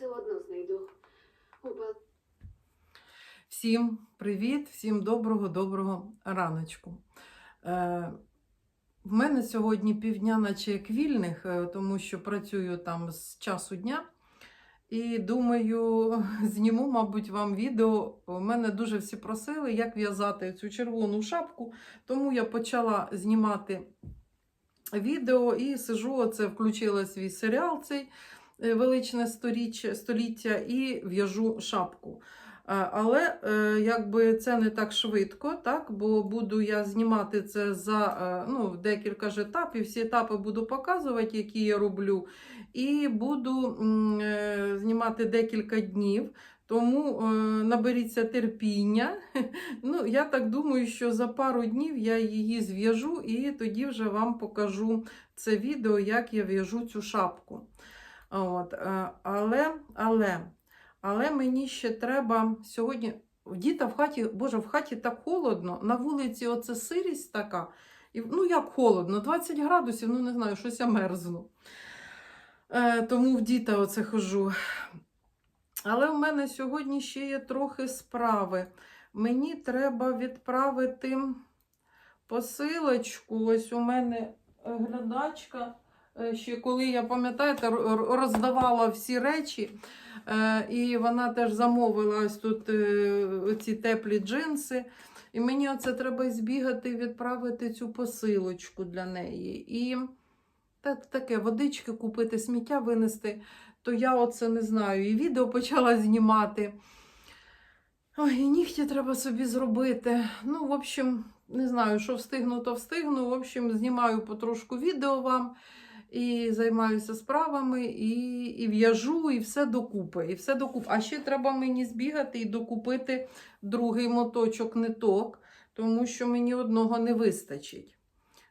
Усе одно знайду. Упа... Всім привіт, всім доброго, доброго раночку. Е, в мене сьогодні півдня, наче як вільних, е, тому що працюю там з часу дня. І думаю, зніму, мабуть, вам відео. Мене дуже всі просили, як в'язати цю червону шапку. Тому я почала знімати відео і сижу, оце включила свій серіал, цей величне сторіччя, століття, і в'яжу шапку. Е, Але е, якби це не так швидко, так? бо буду я знімати це за е, ну, декілька ж етапів. Всі етапи буду показувати, які я роблю, і буду е, знімати декілька днів. Тому е, наберіться терпіння. Ну, я так думаю, що за пару днів я її зв'яжу і тоді вже вам покажу це відео, як я в'яжу цю шапку. От, е, але, але. Але мені ще треба сьогодні. Діта в хаті, боже, в хаті так холодно, на вулиці оце сирість така. І, ну, як холодно, 20 градусів, ну не знаю, щось я мерзну. Е, тому в діта оце хожу. Але в мене сьогодні ще є трохи справи. Мені треба відправити посилочку. Ось у мене глядачка. Е, Ще коли я пам'ятаєте, роздавала всі речі. Е, І вона теж замовила ось тут е, ці теплі джинси. І мені оце треба збігати і відправити цю посилочку для неї. І та- таке водички купити, сміття винести, то я оце не знаю. І відео почала знімати. Ой, і нігті треба собі зробити. Ну, в общем, не знаю, що встигну, то встигну. В общем, знімаю потрошку відео вам і займаюся справами, і, і в'яжу, і все докупи. І все докупи. А ще треба мені збігати і докупити другий моточок ниток, тому що мені одного не вистачить.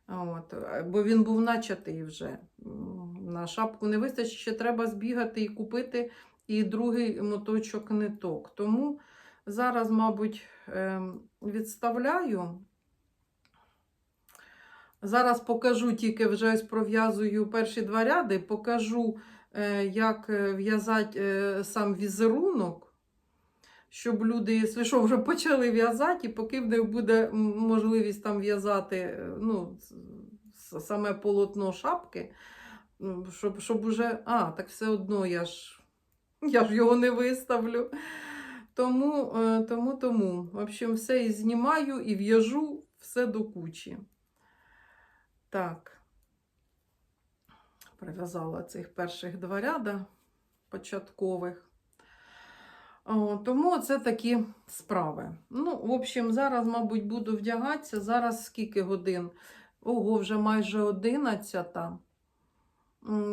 От, бо він був начатий вже. На шапку не вистачить, ще треба збігати і купити і другий моточок ниток. Тому зараз, мабуть, ем, відставляю. Зараз покажу тільки вже ось пров'язую перші два ряди, покажу, е, як е, в'язати е, сам візерунок, щоб люди, якщо що, вже почали в'язати, і поки в них буде можливість там в'язати ну, саме полотно шапки, щоб, щоб уже. А, так все одно я ж, я ж його не виставлю. Тому, тому, тому. В общем, все і знімаю, і в'яжу все до кучі. Так, прив'язала цих перших два ряда початкових. Тому це такі справи. Ну, в общем, зараз, мабуть, буду вдягатися. Зараз скільки годин? Ого, вже майже 11.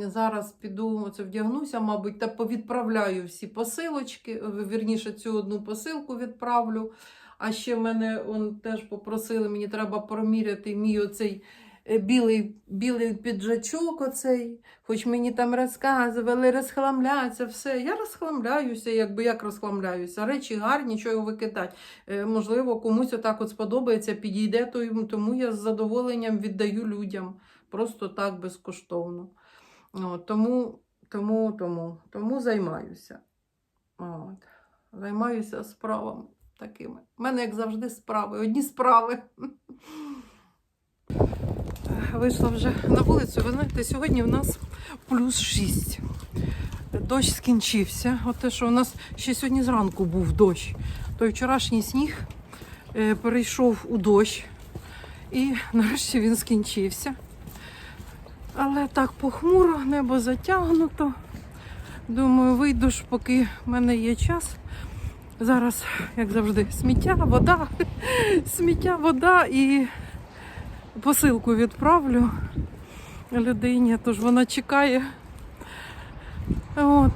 Зараз піду оце вдягнуся, мабуть, та повідправляю всі посилочки. Вірніше, цю одну посилку відправлю. А ще мене он, теж попросили, мені треба проміряти мій оцей білий, білий піджачок оцей. Хоч мені там розказували, розхламляться, все. Я розхламляюся, якби як розхламляюся. Речі гарні, що його викидати. Е, можливо, комусь отак от сподобається, підійде, то тому я з задоволенням віддаю людям. Просто так безкоштовно. Тому, тому, тому, тому займаюся. От. Займаюся справами такими. У мене, як завжди, справи. Одні справи. Вийшла вже на вулицю. Ви знаєте, сьогодні в нас плюс 6. Дощ скінчився. От те, що у нас ще сьогодні зранку був дощ. Той вчорашній сніг е, перейшов у дощ. І нарешті він скінчився. Але так похмуро, небо затягнуто. Думаю, вийду ж, поки в мене є час. Зараз, як завжди, сміття, вода, сміття, вода і посилку відправлю людині, тож вона чекає. От.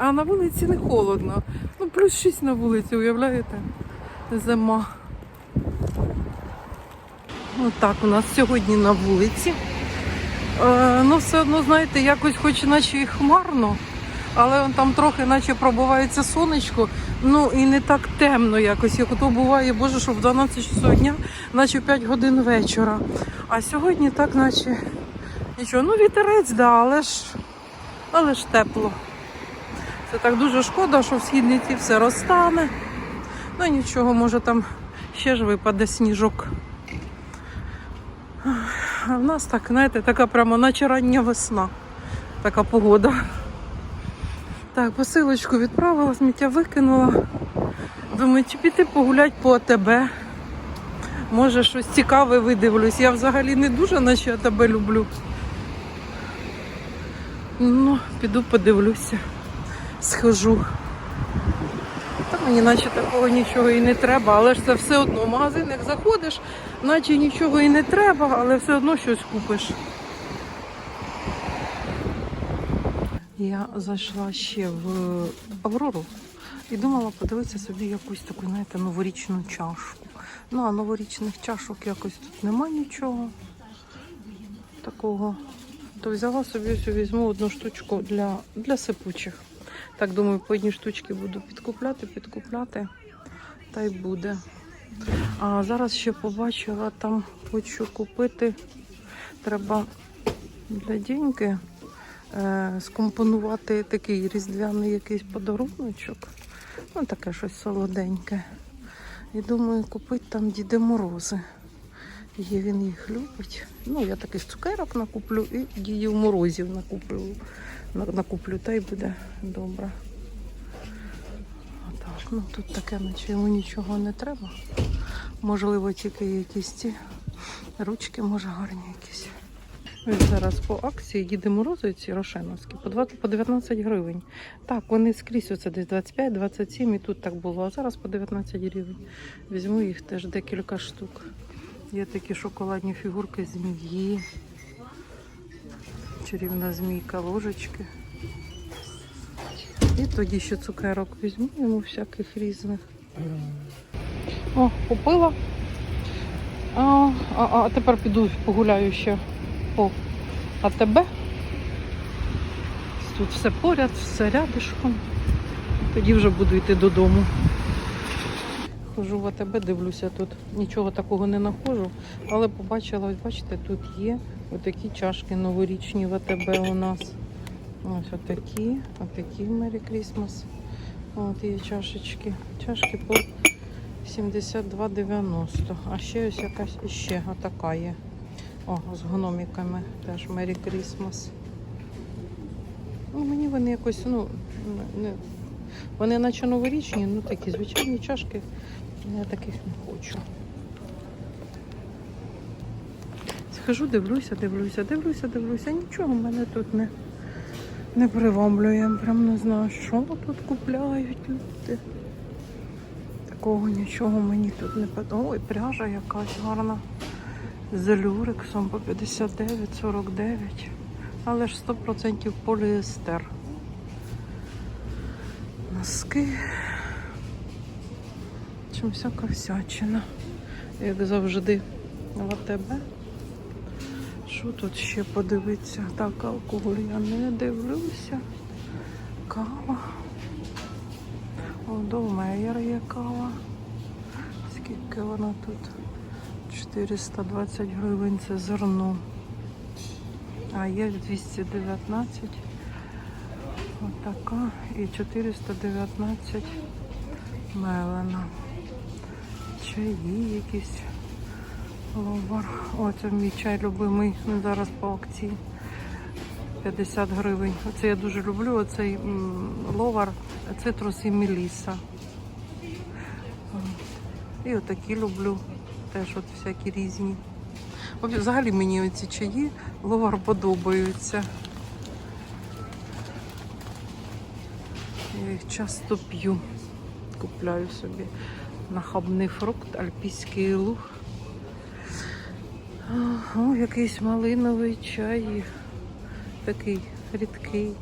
А на вулиці не холодно. Ну, плюс 6 на вулиці, уявляєте? Зима. Отак у нас сьогодні на вулиці. Е, ну, все одно, знаєте, якось хоч наче і хмарно, але он там трохи наче пробивається сонечко, ну і не так темно якось, як ото буває, боже, що в 12 часов дня, наче 5 годин вечора. А сьогодні так, наче нічого. Ну, вітерець, да, але ж, але ж тепло. Це так дуже шкода, що в східниці все розтане. Ну нічого, може там ще ж випаде сніжок. А в нас так, знаєте, така прямо наче рання весна. Така погода. Так, посилочку відправила, сміття викинула. Думаю, чи піти погулять по АТБ. Може, щось цікаве видивлюсь. Я взагалі не дуже наче АТБ люблю. Ну, піду подивлюся, схожу. Та мені наче такого нічого і не треба, але ж це все одно. В магазин як заходиш, наче нічого і не треба, але все одно щось купиш. Я зайшла ще в Аврору і думала подивитися собі якусь таку, знаєте, новорічну чашку. Ну, а новорічних чашок якось тут нема нічого такого. То взяла собі візьму одну штучку для, для сипучих. Так думаю, по одній штучці буду підкупляти, підкупляти, та й буде. А зараз ще побачила, там хочу купити. Треба для діньки скомпонувати такий різдвяний якийсь подаруночок. Ну, таке щось солоденьке. І думаю, купити там Діди Морози. Є, він їх любить. Ну, я таких цукерок накуплю і дідів морозів накуплю. Накуплю, та й буде добре. Отак, ну тут таке, наче йому нічого не треба. Можливо, тільки якісь ці ручки, може, гарні якісь. Ось зараз по акції Діди Морози ці рошеновські по 20, по 19 гривень. Так, вони скрізь оце десь 25-27 і тут так було. А зараз по 19 гривень. Візьму їх теж декілька штук. Є такі шоколадні фігурки змії. Чарівна змійка, ложечки. І тоді ще цукерок візьму йому всяких різних. О, купила. А, а, а тепер піду погуляю ще по АТБ. Тут все поряд, все рядишком. Тоді вже буду йти додому. Хожу в АТБ, дивлюся тут. Нічого такого не знаходжу, але побачила, ось бачите, тут є отакі чашки новорічні в АТБ у нас. Ось отакі, отакі Merry Christmas. От є чашечки. Чашки по 72,90. А ще ось якась іще отака є. О, з гномиками теж Merry Christmas. Ну, мені вони якось, ну, не, вони наче новорічні, ну такі звичайні чашки. Я таких не хочу. Схожу, дивлюся, дивлюся, дивлюся, дивлюся. Нічого в мене тут не, не приваблює. Прям не знаю, що тут купляють люди. Такого нічого мені тут не подобається. Ой, пряжа якась гарна. З люрексом по 59,49. Але ж 100% поліестер. Носки. Чим всяка всячина. Як завжди в АТБ. Що тут ще подивитися? Так, алкоголь я не дивлюся. Кава. О, Довмеєр є кава. Скільки вона тут? 420 гривень це зерно. А є 219. Отака. І 419 мелена. Чаї якісь. Ловар. О, це мій чай любимий. Зараз по акції. 50 гривень. Оце я дуже люблю. Оцей ловар, цитрус і меліса. І отакі люблю. Теж от всякі різні. Взагалі мені оці чаї ловар подобаються. Я їх часто п'ю. Купляю собі нахабний фрукт, альпійський луг. О, якийсь малиновий чай. Такий рідкий.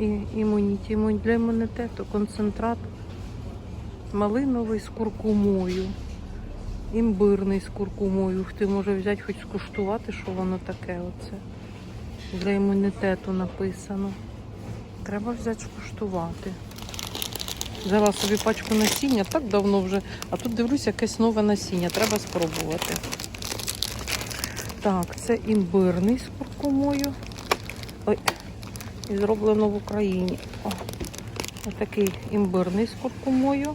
І імуніті, імун- для імунітету концентрат малиновий з куркумою. Імбирний з куркумою. Ти може взяти хоч скуштувати, що воно таке. Оце. Для імунітету написано. Треба взяти скуштувати. Взяла собі пачку насіння, так давно вже. А тут дивлюсь, якесь нове насіння. Треба спробувати. Так, це імбирний з куркумою. Ой, і зроблено в Україні. О, такий імбирний з куркумою.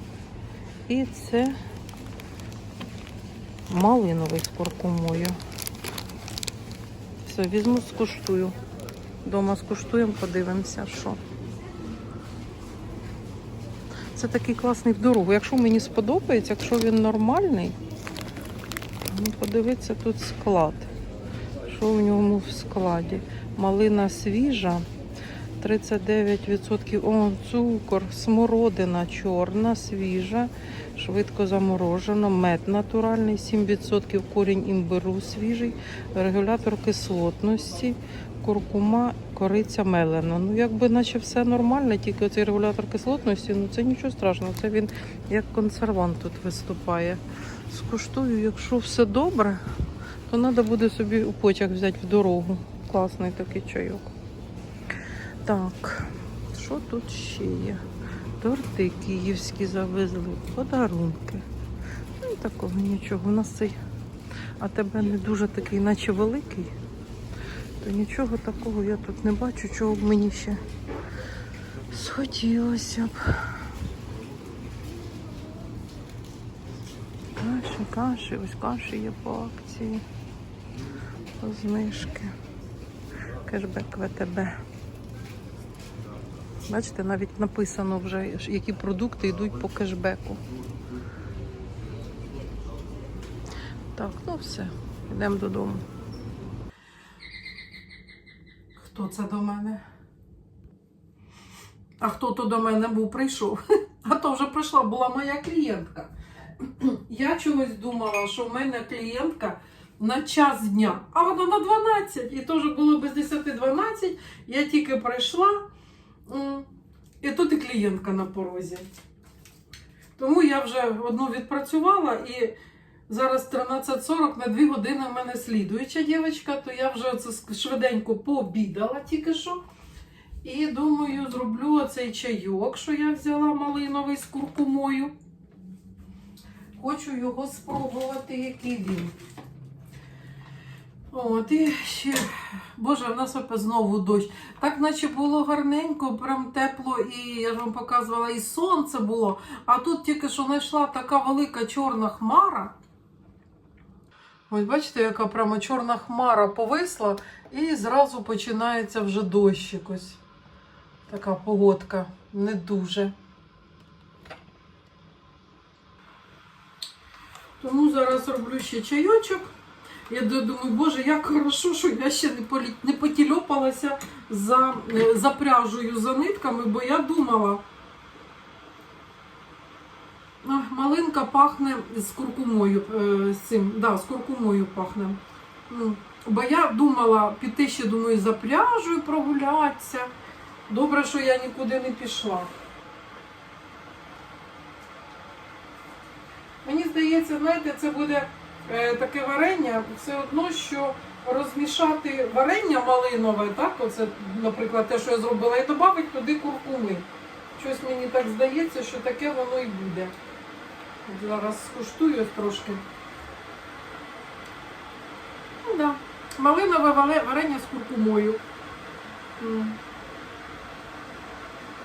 І це малиновий з куркумою. Все, візьму, скуштую. Дома скуштуємо, подивимося, що. Це такий класний в дорогу. Якщо мені сподобається, якщо він нормальний, ну, подивіться тут склад. Що в ньому в складі? Малина свіжа, 39%. О, цукор, смородина чорна, свіжа, швидко заморожена, мед натуральний, 7% корінь імбиру свіжий, регулятор кислотності, куркума, кориця мелена. Ну, якби наче все нормально, тільки цей регулятор кислотності, ну це нічого страшного. Це він як консервант тут виступає. Скуштую, якщо все добре, то треба буде собі у потяг взяти в дорогу. Класний такий чайок. Так, що тут ще є? Торти київські завезли, подарунки. Ну, такого нічого. У нас цей АТБ не дуже такий, наче великий. То нічого такого я тут не бачу, чого б мені ще схотілося б. Каші, каші, ось каші є по акції. По знижки. Кешбек ВТБ. Бачите, навіть написано вже, які продукти йдуть по кешбеку. Так, ну все, йдемо додому. Хто це до мене? А хто то до мене був прийшов? А то вже прийшла, була моя клієнтка. Я чогось думала, що в мене клієнтка на час дня, а вона на 12. І теж було без 10-12. Я тільки прийшла, і тут і клієнтка на порозі. Тому я вже одну відпрацювала і зараз 13.40 на 2 години в мене слідуюча дівчинка, то я вже це швиденько пообідала тільки що. І думаю, зроблю оцей чайок, що я взяла малиновий з куркумою. Хочу його спробувати, який він. От, і ще, боже, в нас опять знову дощ. Так, наче було гарненько, прям тепло, і я ж вам показувала, і сонце було. А тут тільки що знайшла така велика чорна хмара. Ось бачите, яка прямо чорна хмара повисла, і зразу починається вже дощик ось. Така погодка не дуже. Тому зараз роблю ще чайочок. Я думаю, боже, як хорошо, що я ще не, полі... не потільопалася за, е, за пряжею, за нитками, бо я думала, малинка пахне з куркумою, е, з цим, да, з куркумою пахне. Ну, Бо я думала піти ще, думаю, за пряжею прогулятися. Добре, що я нікуди не пішла. Мені здається, знаєте, це буде таке варення, все одно, що розмішати варення малинове, так, оце, наприклад, те, що я зробила, і додати туди куркуми. Щось мені так здається, що таке воно і буде. Зараз скуштую трошки. Ну, да. Малинове варення з куркумою.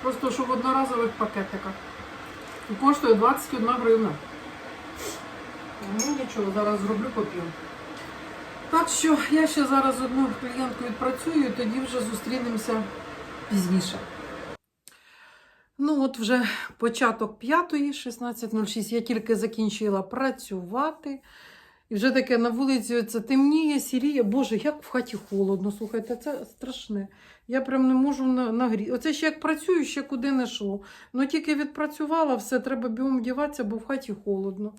Просто що в одноразових пакетиках. І коштує 21 гривна. Ну нічого, зараз зроблю попів. Так що я ще зараз одну клієнтку відпрацюю, і тоді вже зустрінемося пізніше. Ну, от вже початок п'ятої, 16.06. Я тільки закінчила працювати. І вже таке на вулиці це темніє, сіріє. Боже, як в хаті холодно. Слухайте, це страшне. Я прям не можу нагріти. Оце ще як працюю, ще куди не йшло. Ну тільки відпрацювала, все, треба бігом вдіватися, бо в хаті холодно.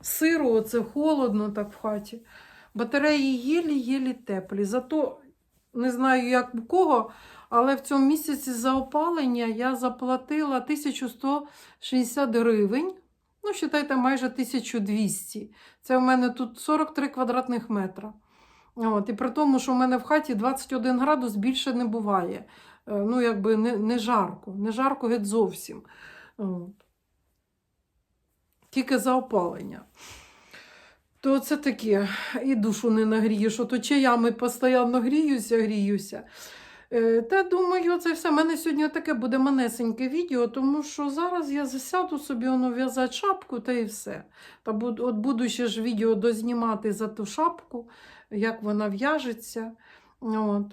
Сиро, оце холодно так в хаті. Батареї єлі-єлі теплі. Зато не знаю, як у кого, але в цьому місяці за опалення я заплатила 1160 гривень. Ну, вважайте, майже 1200. Це в мене тут 43 квадратних метра. От, і при тому, що в мене в хаті 21 градус більше не буває. Е, Ну, якби не, не жарко, не жарко геть зовсім. От. Тільки за опалення. То це таке, і душу не нагрієш. Ото чаями постійно гріюся, гріюся. Е, Та думаю, це все. У мене сьогодні таке буде манесеньке відео, тому що зараз я засяду собі воно в'язати шапку та і все. Та от буду ще ж відео дознімати за ту шапку, як вона в'яжеться. От.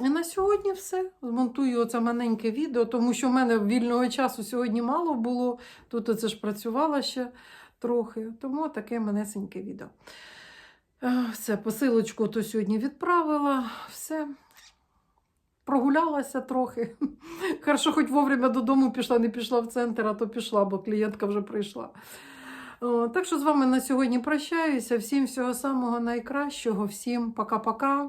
І на сьогодні все. Змонтую оце маленьке відео, тому що в мене вільного часу сьогодні мало було. Тут оце ж працювала ще трохи. Тому таке манесеньке відео. Все, посилочку то сьогодні відправила. Все. Прогулялася трохи. Хорошо, хоч вовремя додому пішла, не пішла в центр, а то пішла, бо клієнтка вже прийшла. Так що з вами на сьогодні прощаюся. Всім всього самого найкращого. Всім пока-пока.